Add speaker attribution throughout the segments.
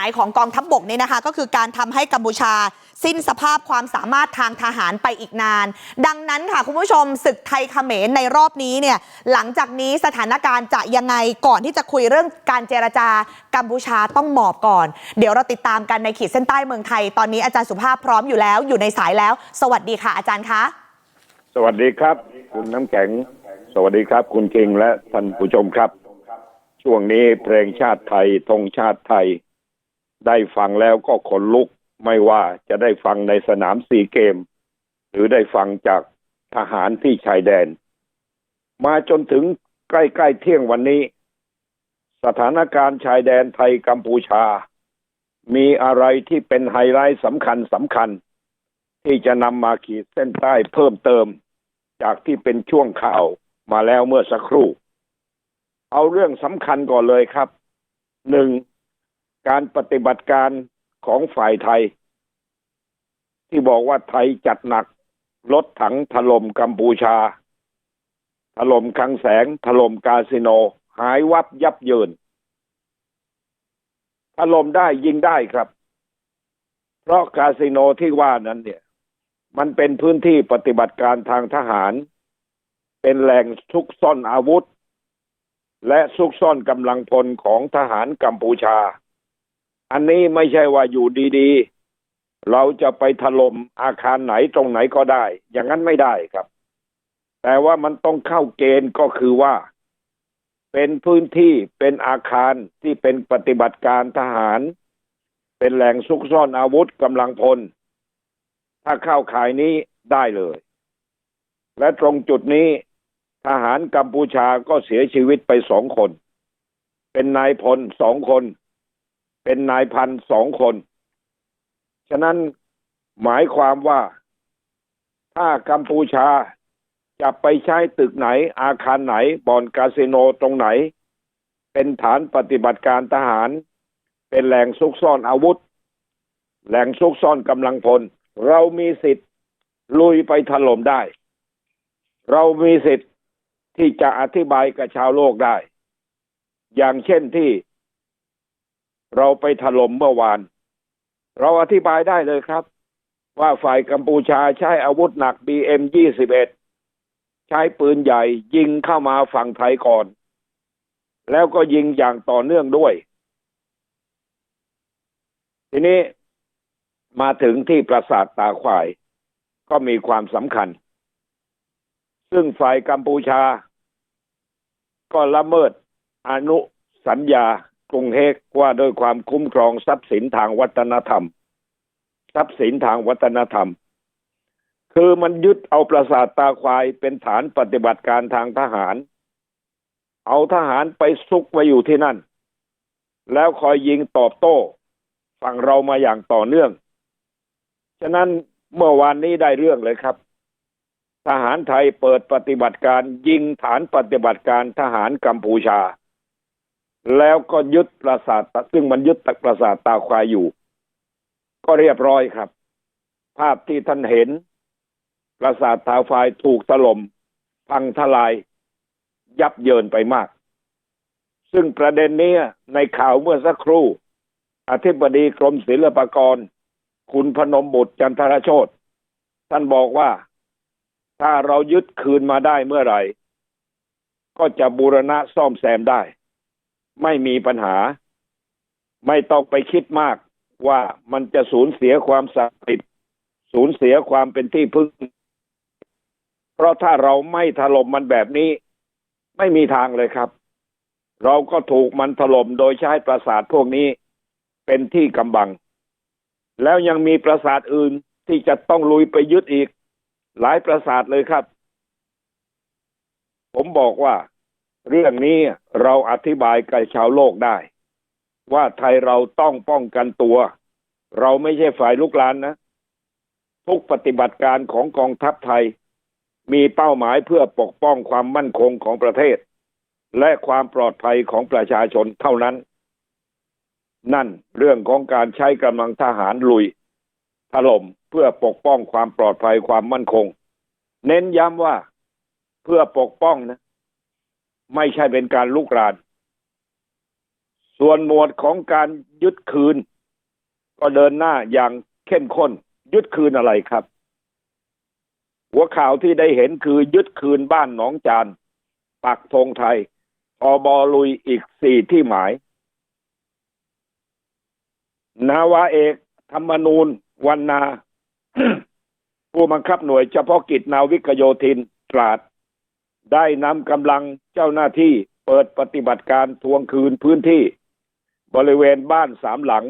Speaker 1: ายของกองทัพบบกนี่นะคะ ก็คือการทำให้กัมพูชาสิ้นสภาพความสามารถทางทหารไปอีกนาน ดังนั้นค่ะคุณผู้ชมศึกไทยเขมรในรอบนี้เนี่ยหลังจากนี้สถานการณ์จะยังไงก่อนที่จะคุยเรื่องการเจรจากัมพูชาต้องหมอบก่อน เดี๋ยวเราติดตามกันในขีดเส้นใต้เมืองไทย ตอนนี้อาจารย์สุภาพพร้อมอยู่แล้ว อยู่ในสายแล้ว สวัสดีค่ะอาจารย์คะ
Speaker 2: สวัสดีครับ คุณน้ำแข็ง สวัสดีครับ คุณคิงและท่านผู้ชมครับ ช่วงนี้เพลงชาติไทยธงชาติไทย ได้ฟังแล้วก็ขนลุกไม่ว่าจะได้ฟังในสนามซีเกม หรือได้ฟังจากทหารที่ชายแดน มาจนถึงใกล้ๆเที่ยงวันนี้ สถานการณ์ชายแดนไทยกัมพูชา มีอะไรที่เป็นไฮไลท์สำคัญสำคัญ ที่จะนำมาขีดเส้นใต้เพิ่มเติม จากที่เป็นช่วงข่าวมาแล้วเมื่อสักครู่ เอาเรื่องสำคัญก่อนเลยครับหนึ่ง การปฏิบัติการของฝ่ายไทยที่บอกว่าไทยจัดหนักรถถังถล่มกัมพูชาถล่มคลังแสงถล่มคาสิโนหายวับยับเยินถล่มได้ยิงได้ครับ เพราะคาสิโนที่ว่านั้นเนี่ย มันเป็นพื้นที่ปฏิบัติการทางทหาร เป็นแหล่งซุกซ่อนอาวุธ และซุกซ่อนกำลังพลของทหารกัมพูชา อันนี้ไม่ใช่ว่าอยู่ดีๆเราจะไปถล่มอาคารไหนตรงไหนก็ได้ อย่างนั้นไม่ได้ครับ แต่ว่ามันต้องเข้าเกณฑ์ก็คือว่า เป็นพื้นที่เป็นอาคารที่เป็นปฏิบัติการทหาร เป็นแหล่งซุกซ่อนอาวุธกำลังพล ถ้าเข้าข่ายนี้ได้เลย และตรงจุดนี้ทหารกัมพูชาก็เสียชีวิตไปสองคน เป็นนายพลสองคน เป็นนายพันสองคนฉะนั้นหมายความว่าถ้ากัมพูชาจะไปใช้ตึกไหนอาคารไหนบ่อนคาสิโนตรงไหน เป็นฐานปฏิบัติการทหาร เป็นแหล่งซุกซ่อนอาวุธ แหล่งซุกซ่อนกำลังพล เรามีสิทธิ์ลุยไปถล่มได้ เรามีสิทธิ์ที่จะอธิบายกับชาวโลกได้ อย่างเช่นที่ เราไปถล่มเมื่อวานเราอธิบายได้เลยครับ ว่าฝ่ายกัมพูชาใช้อาวุธหนัก BM 21ใช้ปืนใหญ่ยิงเข้ามาฝั่งไทยก่อน แล้วก็ยิงอย่างต่อเนื่องด้วย ทีนี้มาถึงที่ปราสาทตาควาย ก็มีความสำคัญ ซึ่งฝ่ายกัมพูชา ก็ละเมิดอนุสัญญา กรุงเฮกว่าด้วยความคุ้มครองทรัพย์สินทางวัฒนธรรม ทรัพย์สินทางวัฒนธรรม คือมันยึดเอาปราสาทตาควายเป็นฐานปฏิบัติการทางทหาร เอาทหารไปซุกไว้อยู่ที่นั่น แล้วคอยยิงตอบโต้ฝั่งเรามาอย่างต่อเนื่อง ฉะนั้นเมื่อวานนี้ได้เรื่องเลยครับ ทหารไทยเปิดปฏิบัติการยิงฐานปฏิบัติการทหารกัมพูชา แล้วก็ยึดปราสาทซึ่งมันยึดตักปราสาทตาควายอยู่ก็เรียบร้อยครับ ภาพที่ท่านเห็น ปราสาทตาควายถูกถล่มพังทลาย ยับเยินไปมาก ซึ่งประเด็นนี้ในข่าวเมื่อสักครู่ อธิบดีกรมศิลปากร คุณพนมบุตรจันทรโชตท่านบอกว่าถ้าเรายึดคืนมาได้เมื่อไหร่ ก็จะบูรณะซ่อมแซมได้ ไม่มีปัญหาไม่ต้องไปคิดมากว่ามันจะสูญเสียความศักดิ์สิทธิ์สูญเสียความเป็นที่พึ่ง เพราะถ้าเราไม่ถล่มมันแบบนี้ ไม่มีทางเลยครับ เราก็ถูกมันถล่มโดยใช้ปราสาทพวกนี้เป็นที่กำบัง แล้วยังมีปราสาทอื่นที่จะต้องลุยไปยึดอีก หลายปราสาทเลยครับ ผมบอกว่า เรื่องนี้เราอธิบายกับชาวโลกได้ว่าไทยเราต้องป้องกันตัว เราไม่ใช่ฝ่ายลุกลานนะ ทุกปฏิบัติการของกองทัพไทย มีเป้าหมายเพื่อปกป้องความมั่นคงของประเทศ และความปลอดภัยของประชาชนเท่านั้น นั่นเรื่องของการใช้กำลังทหารลุย ถล่มเพื่อปกป้องความปลอดภัยความมั่นคง เน้นย้ำว่าเพื่อปกป้องนะ ไม่ใช่เป็นการลุกรานส่วนหมวดของการยึดคืน ก็เดินหน้าอย่างเข้มข้น ยึดคืนอะไรครับ หัวข่าวที่ได้เห็นคือยึดคืนบ้านหนองจานปักธงไทยอบอลุยอีกสี่ที่หมาย นาวาเอก ธรรมนูญวันนา ผู้บังคับหน่วยเฉพาะกิจนาวิกโยธินตราด ได้นำกำลังเจ้าหน้าที่เปิดปฏิบัติการทวงคืนพื้นที่บริเวณบ้านสามหลัง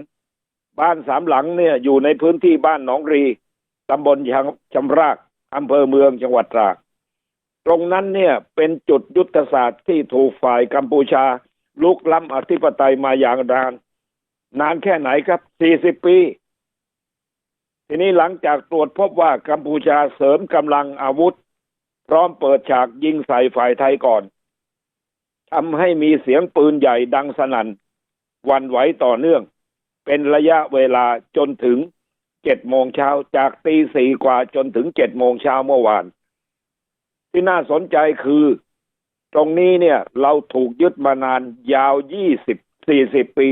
Speaker 2: บ้านสามหลังเนี่ยอยู่ในพื้นที่บ้านหนองรีตำบลชำรากอำเภอเมืองจังหวัดตราดตรงนั้นเนี่ยเป็นจุดยุทธศาสตร์ที่ถูกฝ่ายกัมพูชาลุกล้ำอธิปไตยมาอย่างนานนานแค่ไหนครับ40ปี ทีนี้หลังจากตรวจพบว่ากัมพูชาเสริมกำลังอาวุธ พร้อมเปิดฉากยิงใส่ฝ่ายไทยก่อนทำให้มีเสียงปืนใหญ่ดังสนั่นวันไหวต่อเนื่อง เป็นระยะเวลาจนถึงเจ็ดโมงเช้าจากตีสี่กว่าจนถึงเจ็ดโมงเช้าเมื่อวาน ที่น่าสนใจคือ ตรงนี้เนี่ย เราถูกยึดมานานยาวยี่สิบสี่สิบปี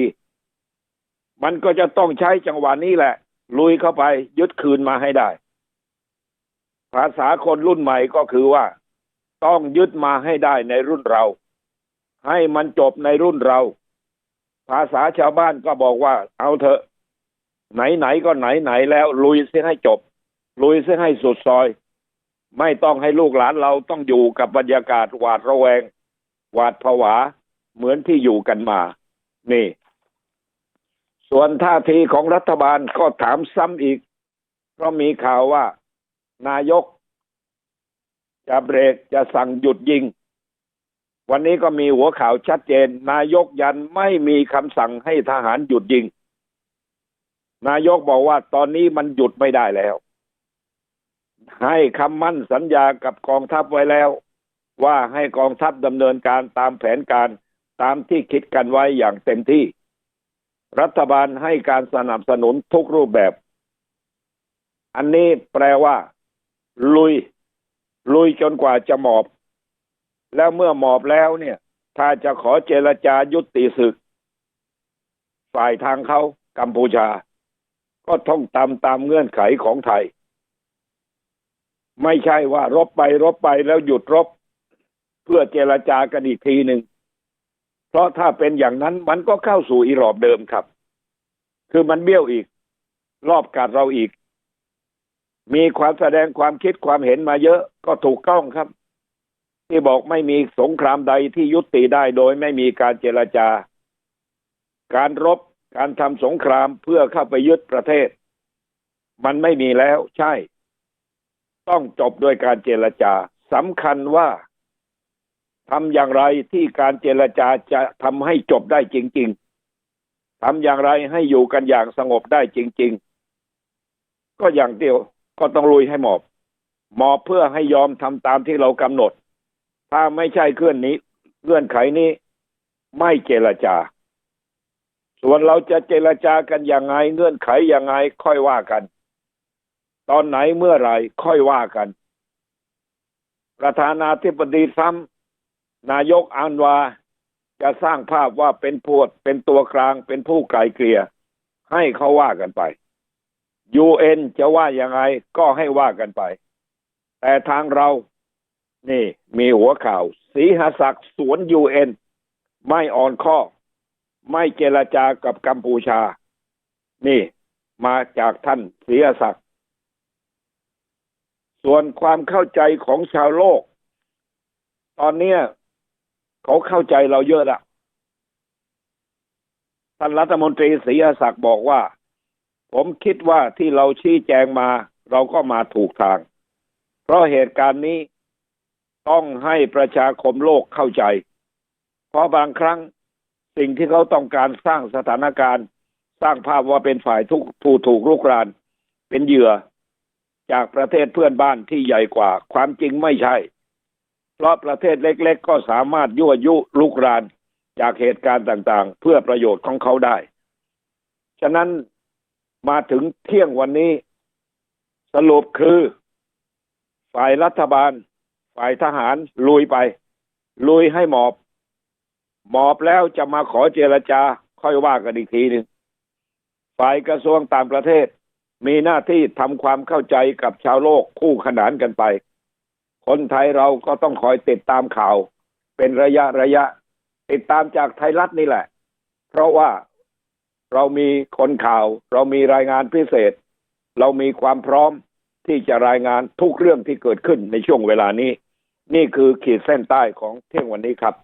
Speaker 2: มันก็จะต้องใช้จังหวะนี้แหละ ลุยเข้าไปยึดคืนมาให้ได้ ภาษาคนรุ่นใหม่ก็คือว่าต้องยึดมาให้ได้ในรุ่นเราให้มันจบในรุ่นเรา ภาษาชาวบ้านก็บอกว่า เอาเถอะ ไหนๆก็ไหนๆแล้ว ลุยเสียให้จบ ลุยเสียให้สุดซอย ไม่ต้องให้ลูกหลานเราต้องอยู่กับบรรยากาศหวาดระแวง หวาดผวา เหมือนที่อยู่กันมา นี่ ส่วนท่าทีของรัฐบาลก็ถามซ้ำอีก เพราะมีข่าวว่า นายกจะเบรกจะสั่งหยุดยิงวันนี้ก็มีหัวข่าวชัดเจน นายกยันไม่มีคำสั่งให้ทหารหยุดยิง นายกบอกว่าตอนนี้มันหยุดไม่ได้แล้ว ให้คำมั่นสัญญากับกองทัพไว้แล้ว ว่าให้กองทัพดำเนินการตามแผนการตามที่คิดกันไว้อย่างเต็มที่ รัฐบาลให้การสนับสนุนทุกรูปแบบ อันนี้แปลว่า ลุยลุยจนกว่าจะหมอบแล้วเมื่อหมอบแล้วเนี่ยถ้าจะขอเจรจายุติศึก ฝ่ายทางเขากัมพูชา ก็ต้องตามตามเงื่อนไขของไทย ไม่ใช่ว่ารบไปรบไปแล้วหยุดรบ เพื่อเจรจากันอีกทีหนึ่งเพราะถ้าเป็นอย่างนั้นมันก็เข้าสู่อีรอบเดิมครับ คือมันเบี้ยวอีก รอบกัดเราอีก มีความแสดงความคิดความเห็นมาเยอะก็ถูกต้องครับ ที่บอกไม่มีสงครามใดที่ยุติได้โดยไม่มีการเจรจาการรบการทำสงครามเพื่อเข้าไปยึดประเทศ มันไม่มีแล้วใช่ ต้องจบด้วยการเจรจาสำคัญว่าทำอย่างไรที่การเจรจาจะทำให้จบได้จริง ๆทำอย่างไรให้อยู่กันอย่างสงบได้จริง ๆ ก็อย่างเดียว ก็ต้องลุยให้หมอบหมอบเพื่อให้ยอมทำตามที่เรากำหนดถ้าไม่ใช่เคลื่อนนี้เงื่อนไขนี้ไม่เจรจาส่วนเราจะเจรจากันยังไงเงื่อนไขยังไงค่อยว่ากัน ตอนไหนเมื่อไหร่ค่อยว่ากัน ประธานาธิบดีทรัมป์นายกอันวาจะสร้างภาพว่าเป็นพวดเป็นตัวกลางเป็นผู้ไกลเกลี่ยให้เขาว่ากันไป UN จะว่ายังไงก็ให้ว่ากันไปแต่ทางเรานี่มีหัวข่าวสีหศักดิ์สวน UN ไม่อ่อนข้อ ไม่เจรจากับกัมพูชา นี่มาจากท่านสีหศักดิ์ส่วนความเข้าใจของชาวโลก ตอนเนี้ยเขาเข้าใจเราเยอะละท่านรัฐมนตรีศรีศักดิ์บอกว่า ผมคิดว่าที่เราชี้แจงมาเราก็มาถูกทาง เพราะเหตุการณ์นี้ต้องให้ประชาคมโลกเข้าใจ เพราะบางครั้งสิ่งที่เขาต้องการสร้างสถานการณ์ สร้างภาพว่าเป็นฝ่ายทุกถูกถูกลุกราน เป็นเหยื่อจากประเทศเพื่อนบ้านที่ใหญ่กว่า ความจริงไม่ใช่ เพราะประเทศเล็กๆ ก็สามารถยั่วยุลุกรานจากเหตุการณ์ต่างๆ เพื่อประโยชน์ของเขาได้ ฉะนั้น มาถึงเที่ยงวันนี้สรุปคือฝ่ายรัฐบาลฝ่ายทหารลุยไปลุยให้หมอบ หมอบแล้วจะมาขอเจรจาค่อยว่ากันอีกทีหนึ่งฝ่ายกระทรวงต่างประเทศมีหน้าที่ทำความเข้าใจกับชาวโลกคู่ขนานกันไป คนไทยเราก็ต้องคอยติดตามข่าว เป็นระยะระยะ ติดตามจากไทยรัฐนี่แหละ เพราะว่า เรามีคนข่าวเรามีรายงานพิเศษเรามีความพร้อมที่จะรายงานทุกเรื่องที่เกิดขึ้นในช่วงเวลานี้นี่คือขีดเส้นใต้ของเที่ยงวันนี้ครับ